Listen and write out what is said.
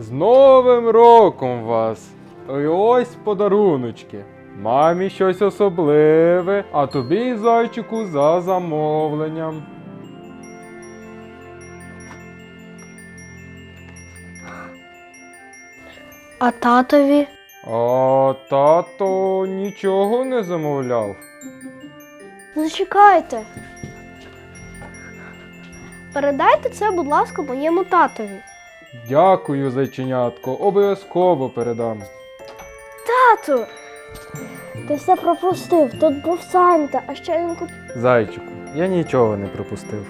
З Новим роком вас! І ось подаруночки. Мамі щось особливе, а тобі, зайчику, за замовленням. А татові? А тато нічого не замовляв. Зачекайте. Передайте це, будь ласка, моєму татові. Дякую, зайченятко, обов'язково передам. Тату! Ти все пропустив. Тут був Санта, а ще він купив. Зайчику, я нічого не пропустив.